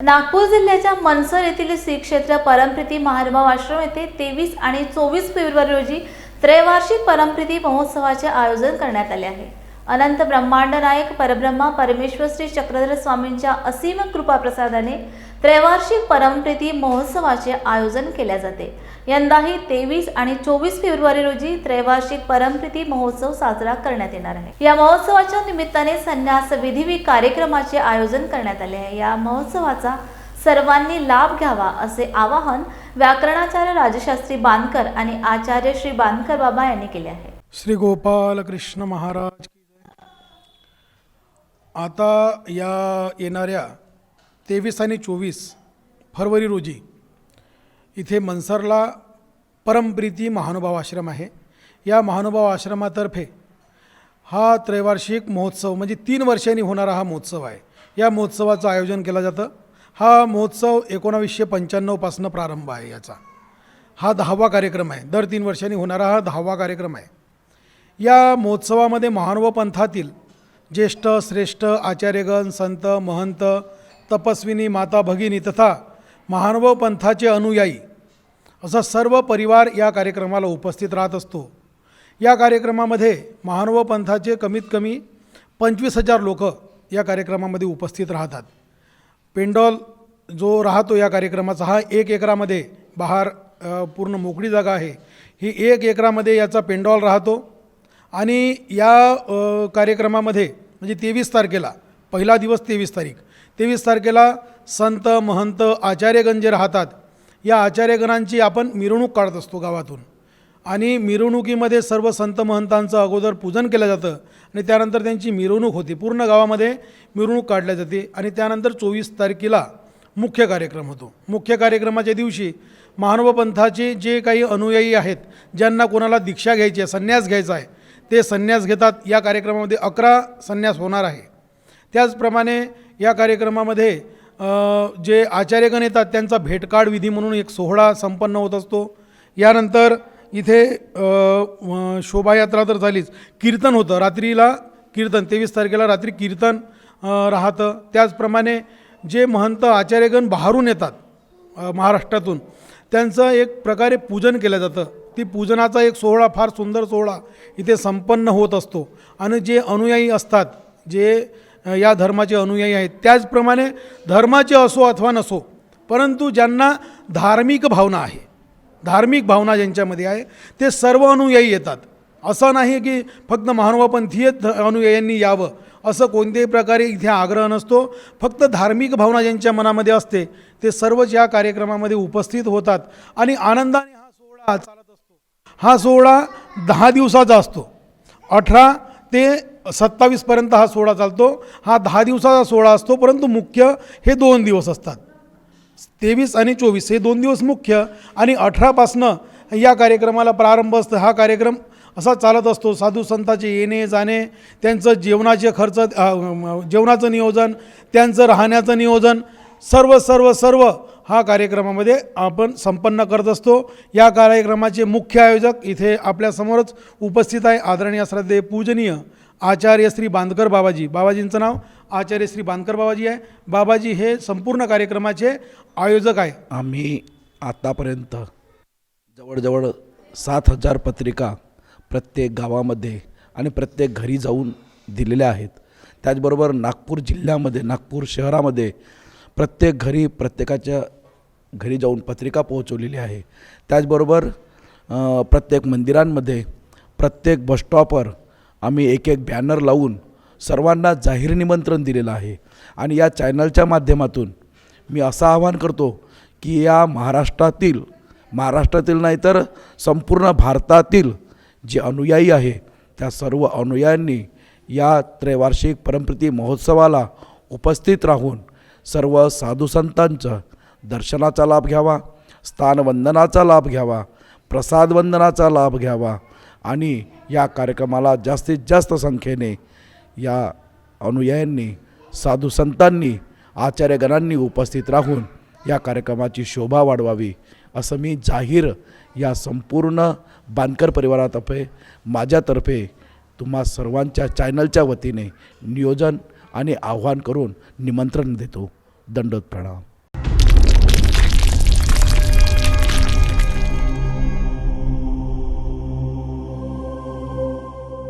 नागपूर जिल्ह्याच्या मनसर येथील श्री क्षेत्र परमप्रीती महानुभाव आश्रम येथे तेवीस आणि चोवीस फेब्रुवारी रोजी त्रैवार्षिक परमप्रीती महोत्सवाचे आयोजन करण्यात आले आहे. अनंत ब्रह्मांड नायक परब्रह्मा परमेश्वर श्री चक्रधर स्वामींच्या असीम कृपाप्रसादाने त्रैवार्षिक परमप्रीती महोत्सवाचे आयोजन केले जाते. यंदाही तेवीस आणि चोवीस फेब्रुवारी रोजी त्रैवार्षिक परमप्रीती महोत्सव साजरा करण्यात येणार आहे. या महोत्सवाच्या निमित्ताने संन्यास विधिवी कार्यक्रमाचे आयोजन करण्यात आले आहे. या महोत्सवाचा सर्वांनी लाभ घ्यावा असे आवाहन व्याकरणाचार्य राजशास्त्री बांधकर आणि आचार्य श्री बांधकर बाबा यांनी केले आहे. श्री गोपाल कृष्ण महाराज आता या येणाऱ्या तेवीस आणि चोवीस फरवरी रोजी इथे मनसरला परमप्रीती महानुभाव आश्रम आहे. या महानुभाव आश्रमातर्फे हा त्रैवार्षिक महोत्सव म्हणजे तीन वर्षांनी होणारा हा महोत्सव आहे. या महोत्सवाचं आयोजन केलं जातं. हा महोत्सव एकोणावीसशे पंच्याण्णवपासून प्रारंभ आहे याचा. हा दहावा कार्यक्रम आहे. दर तीन वर्षांनी होणारा हा दहावा कार्यक्रम आहे. या महोत्सवामध्ये महानुभाव पंथातील ज्येष्ठ श्रेष्ठ आचार्यगण संत महंत तपस्विनी माता भगिनी तथा महानुभव पंथाचे अनुयायी असा सर्व परिवार या कार्यक्रमाला उपस्थित राहत असतो. या कार्यक्रमामध्ये महानुभव पंथाचे कमीत कमी पंचवीस हजार लोक या कार्यक्रमामध्ये उपस्थित राहतात. पेंडॉल जो राहतो या कार्यक्रमाचा हा एक एकरामध्ये बाहेर पूर्ण मोकळी जागा आहे. ही एक एकरामध्ये याचा पेंडॉल राहतो. आणि या कार्यक्रमामध्ये म्हणजे तेवीस तारखेला पहिला दिवस तेवीस तारीख तेवीस तारखेला संत महंत आचार्यगण जे राहतात. या आचार्यगणांची आपण मिरवणूक काढत असतो गावातून. आणि मिरवणुकीमध्ये सर्व संत महंतांचं अगोदर पूजन केलं जातं आणि त्यानंतर त्यांची मिरवणूक होते. पूर्ण गावामध्ये मिरवणूक काढल्या जाते आणि त्यानंतर चोवीस तारखेला मुख्य कार्यक्रम होतो. मुख्य कार्यक्रमाच्या दिवशी महानुभ पंथाचे जे काही अनुयायी आहेत ज्यांना कोणाला दीक्षा घ्यायची आहे संन्यास घ्यायचा आहे ते संन्यास घेतात. या कार्यक्रमामध्ये अकरा संन्यास होणार आहे. त्याचप्रमाणे या कार्यक्रमामध्ये जे आचार्यगण येतात त्यांचा भेटकाळ विधी म्हणून एक सोहळा संपन्न होत असतो. यानंतर इथे शोभायात्रा तर झालीच. कीर्तन होतं. रात्रीला कीर्तन तेवीस तारखेला रात्री कीर्तन राहतं. त्याचप्रमाणे जे महंत आचार्यगण बाहेरून येतात महाराष्ट्रातून त्यांचं एक प्रकारे पूजन केलं जातं. ती पूजनाचा एक सोहळा फार सुंदर सोहळा इथे संपन्न होत असतो. आणि जे अनुयायी असतात जे या धर्माचे अनुयायी आहेत त्याचप्रमाणे धर्माचे असो अथवा नसो परंतु ज्यांना धार्मिक भावना आहे धार्मिक भावना ज्यांच्यामध्ये आहे ते सर्व अनुयायी येतात. असं नाही की फक्त महानुभावपंथीय ध- अनुयायांनी यावं असं कोणत्याही प्रकारे इथे आग्रह नसतो. फक्त धार्मिक भावना ज्यांच्या मनामध्ये असते ते सर्वच या कार्यक्रमामध्ये उपस्थित होतात. आणि आनंदाने हा सोहळा हा सोहळा दहा दिवसाचा असतो. अठरा ते सत्तावीसपर्यंत हा सोहळा चालतो. हा दहा दिवसाचा सोहळा असतो परंतु मुख्य हे दोन दिवस असतात. तेवीस आणि चोवीस हे दोन दिवस मुख्य आणि अठरापासनं या कार्यक्रमाला प्रारंभ असतं. हा कार्यक्रम असा चालत असतो साधू संतांचे येणे जाणे त्यांचं जेवणाचे खर्च जेवणाचं नियोजन त्यांचं राहण्याचं नियोजन सर्व सर्व सर्व हा कार्यक्रमामध्ये आपण संपन्न करत असतो. या कार्यक्रमाचे मुख्य आयोजक इथे आपल्यासमोरच उपस्थित आहे आदरणीय श्रद्धे पूजनीय आचार्य श्री बांदकर बाबाजी. बाबाजींचं नाव आचार्य श्री बांदकर बाबाजी आहे. बाबाजी हे संपूर्ण कार्यक्रमाचे आयोजक आहे. आम्ही आत्तापर्यंत जवळजवळ सात हजार पत्रिका प्रत्येक गावामध्ये आणि प्रत्येक घरी जाऊन दिलेल्या आहेत. त्याचबरोबर नागपूर जिल्ह्यामध्ये नागपूर शहरामध्ये प्रत्येक घरी प्रत्येकाच्या घरी जाऊन पत्रिका पोहोचवलेली आहे. त्याचबरोबर प्रत्येक मंदिरांमध्ये प्रत्येक बसस्टॉपवर आम्ही एक एक बॅनर लावून सर्वांना जाहीर निमंत्रण दिलेलं आहे. आणि या चॅनलच्या माध्यमातून मी असं आवाहन करतो की या महाराष्ट्रातील महाराष्ट्रातील नाही तर संपूर्ण भारतातील जे अनुयायी आहे त्या सर्व अनुयायांनी या त्रैवार्षिक परमप्रीती महोत्सवाला उपस्थित राहून सर्व साधुसंतांचं दर्शनाचा लाभ घ्यावा स्थानवंदनाचा लाभ घ्यावा प्रसादवंदनाचा लाभ घ्यावा आणि या कार्यक्रमाला जास्तीत जास्त संख्येने या अनुयायांनी साधुसंतांनी आचार्यगणांनी उपस्थित राहून या कार्यक्रमाची शोभा वाढवावी असं मी जाहीर या संपूर्ण बांधकर परिवारातर्फे माझ्यातर्फे तुम्हा सर्वांच्या चॅनलच्या वतीने नियोजन आणि आव्हान करून निमंत्रण देतो. दंडोत प्रणाम.